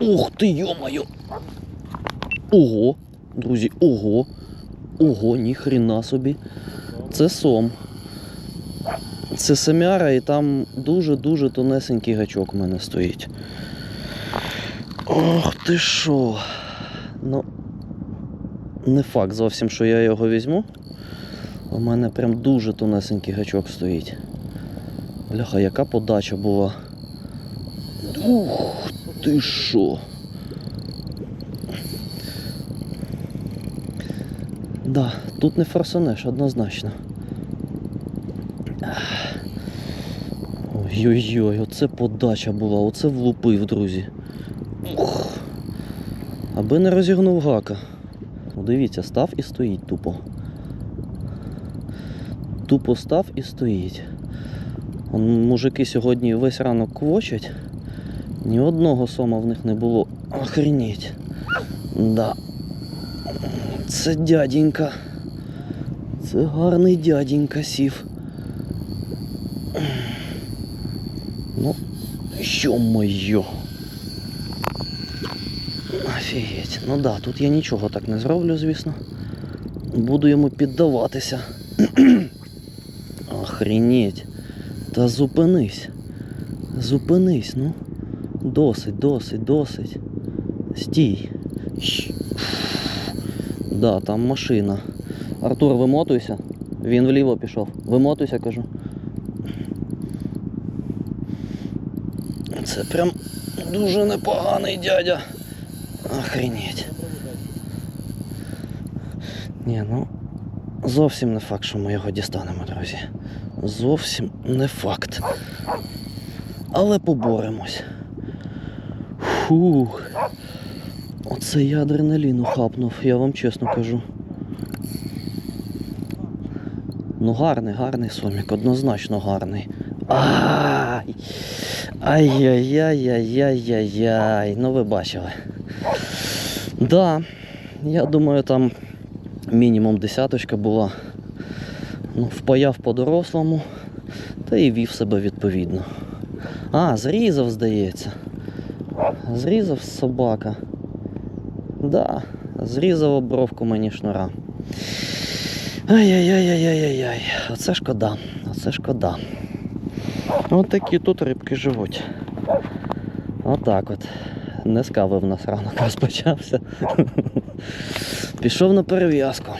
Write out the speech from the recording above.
Ух ти, йомаю! Ого, друзі, ого! Ого, ніхрена собі. Це сом. Це семяра, і там дуже-дуже тонесенький гачок у мене стоїть. Ох ти що. Ну, не факт зовсім, що я його візьму. У мене прям дуже тонесенький гачок стоїть. Бляха, яка подача була. Ух ти що. Да, тут не форсанеш, однозначно. Ой-ой-ой, оце подача була, оце влупив, друзі. Ух. Аби не розігнув гака. Дивіться, став і стоїть тупо. Тупо став і стоїть. Мужики сьогодні весь ранок квочать. Ні одного сома в них не було. Охренеть. Да. Це дяденька. Це гарний дяденька сів. Ну, ё-моё. Офігеть. Ну да, тут я нічого так не зроблю, звісно. Буду йому піддаватися. Охренеть. Та зупинись. Зупинись, ну. Досить, досить, досить. Стій. Да, там машина. Артур, вимотуйся. Він вліво пішов. Вимотуйся, кажу. Це прям дуже непоганий дядя. Охренеть. Ні, ну зовсім не факт, що ми його дістанемо, друзі. Зовсім не факт. Але поборемось. Фух. Оце я адреналіну хапнув, я вам чесно кажу. Ну гарний, гарний сомік, однозначно гарний. Ай! Ай-яй-яй-яй-яй-яй. Ну ви бачили. Да, я думаю, там мінімум десяточка була. Ну, впаяв по-дорослому, та і вів себе відповідно. А, зрізав, здається. Зрізав собака. Да, зрізав обровку мені шнура. Ай-яй-яй-яй-яй-яй. Оце шкода. Оце шкода. От такі тут рибки живуть. Отак от. Не з в нас ранок розпочався. Пішов на перев'язку.